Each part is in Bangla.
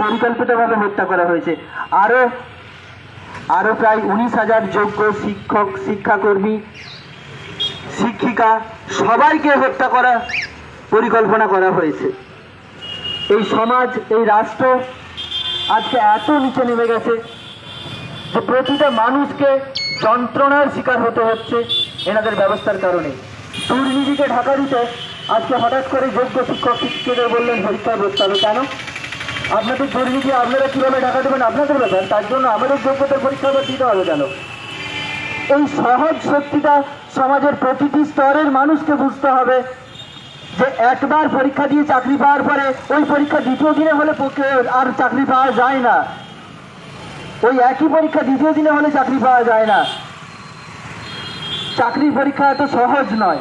পরিকল্পিতভাবে হত্যা করা হয়েছে। আরও আরও প্রায় উনিশ হাজার যোগ্য শিক্ষক, শিক্ষাকর্মী, শিক্ষিকা সবাইকে হত্যা করা পরিকল্পনা করা হয়েছে। এই সমাজ, এই রাষ্ট্র আজকে এত নিচে নেমে গেছে যে প্রতিটা মানুষকে যন্ত্রণার শিকার হতে হচ্ছে এনাদের ব্যবস্থার কারণে। দুর্নীতিকে ঢাকা দিতে আজকে হঠাৎ করে যোগ্য শিক্ষক, শিক্ষিকাদের বললেন পরীক্ষা করতে হবে কেন? আপনাদের দুর্নীতি আপনারা কীভাবে ঢাকা দেবেন আপনাদের ব্যাপার, তার জন্য আমাদের যোগ্যতার পরীক্ষা দিতে হবে কেন? এই সহজ সত্যিটা সমাজের প্রতিটি স্তরের মানুষকে বুঝতে হবে যে একবার পরীক্ষা দিয়ে চাকরি পাওয়ার পরে ওই পরীক্ষা দ্বিতীয় দিনে হলে আর চাকরি পাওয়া যায় না। ওই একই পরীক্ষা দ্বিতীয় দিনে হলে চাকরি পাওয়া যায় না। চাকরির পরীক্ষা এত সহজ নয়।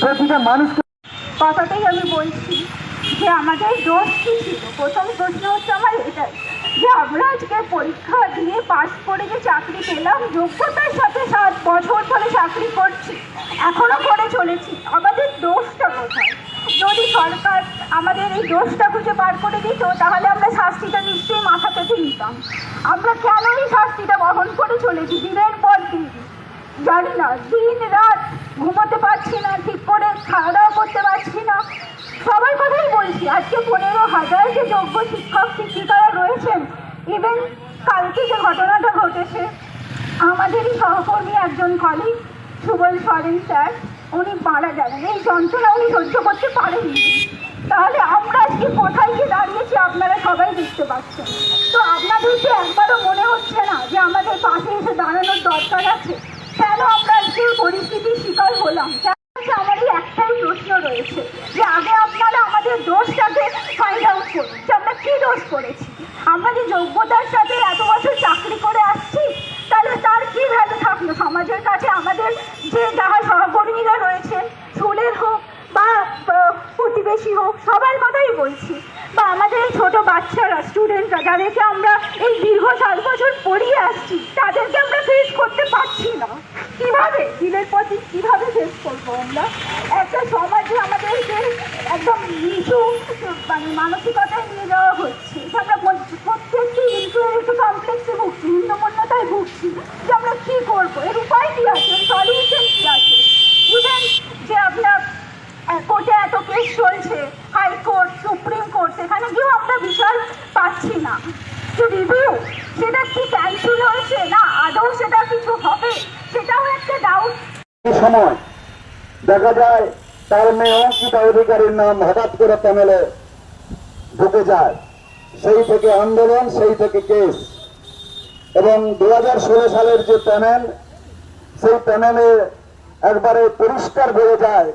প্রতিটা মানুষকে কথাটাই আমি বলছি। যে আমাদের দোষ কী ছিল? প্রথম প্রশ্ন হচ্ছে আমার এটাই। যে আমরা আজকে পরীক্ষা দিয়ে পাশ করে যে চাকরি পেলাম, যোগ্যতার সাথে সাত বছর ধরে চাকরি করছি এখনও করে চলেছি, আমাদের দোষটা কোথায়? যদি সরকার আমাদের এই দোষটা খুঁজে বার করে দিত, তাহলে আমরা শাস্তিটা নিশ্চয়ই মাথা পেতে নিতাম। আমরা কেন এই শাস্তিটা বহন করে চলেছি? দিনের পর দিন। জানি না, দিন, রাত ঘুমোতে পারছি না ঠিক করে খাওয়া দাওয়া করতে পারছি না সবার কথাই বলছি আজকে পনেরো হাজার যে যোগ্য শিক্ষক, শিক্ষিকারা রয়েছেন ইভেন কালকে যে ঘটনাটা ঘটেছে আমাদেরই সহকর্মী একজন কলিগ সুবল সরেন স্যার, উনি মারা গেলেন এই যন্ত্রণা উনি সহ্য করতে পারেননি। তাহলে আমরা আজকে কোথায় গিয়ে দাঁড়িয়েছি, আপনারা সবাই দেখতে পাচ্ছেন। তো আপনাদের আপনাদেরকে একবারও মনে হচ্ছে না যে আমাদের পাশে এসে দাঁড়ানোর দরকার আছে? কেন আমরা আজকে পরিস্থিতির শিকার হলাম? কেন হচ্ছে আমার একটাই প্রশ্ন রয়েছে যে আগে আপনারা আমাদের দোষটাকে যে আমরা কী দোষ করেছি? আমরা যে যোগ্যতার সাথে এত বছর চাকরি করে আসছি, তাহলে তার কী ভ্যালু থাকল? সমাজের কাছে আমাদের যে যারা সহকর্মীরা রয়েছেন স্কুলের হোক বা প্রতিবেশী হোক, সবার কথাই বলছি। বা আমাদের এই ছোট বাচ্চারা স্টুডেন্টরা যাদেরকে আমরা এই দীর্ঘ সাত বছর পড়িয়ে আসছি, তাদেরকে আমরা ফেস করতে পারছি না। কীভাবে? দিনের পর দিন কীভাবে ফেস করব আমরা? একটা সমাজে আমাদেরকে একদম নিচু মানে মানসিকতায় নিয়ে যাওয়া হচ্ছে। আমরা প্রত্যেক- প্রত্যেকটি ইনফিউরিটি কমপ্লেক্সে ভুগছি নিম্নমন্যতায় ভুগছি যে আমরা কী করব? এর উপায় কী আছে? সলিউশন কী আছে? ইভেন যে আপনার কোর্টে এত কেস চলছে হাইকোর্ট সুপ্রিম কোর্ট সেখানে গিয়েও আমরা বিশাল পাচ্ছি না। যে রিভিউ সেটা কি ক্যান্সেল হয়েছে না আদৌ সেটা কিছু হবে? সেটাও একটা ডাউট সময় দেখা যায়, তার মেয়ে অঙ্কিতা অধিকারীর নাম হঠাৎ করে প্যানেলে ঢুকে যায়। সেই থেকে আন্দোলন, সেই থেকে কেস। এবং দু হাজার ষোলো সালের যে প্যানেল, সেই প্যানেলে একবারে পরিষ্কার হয়ে যায়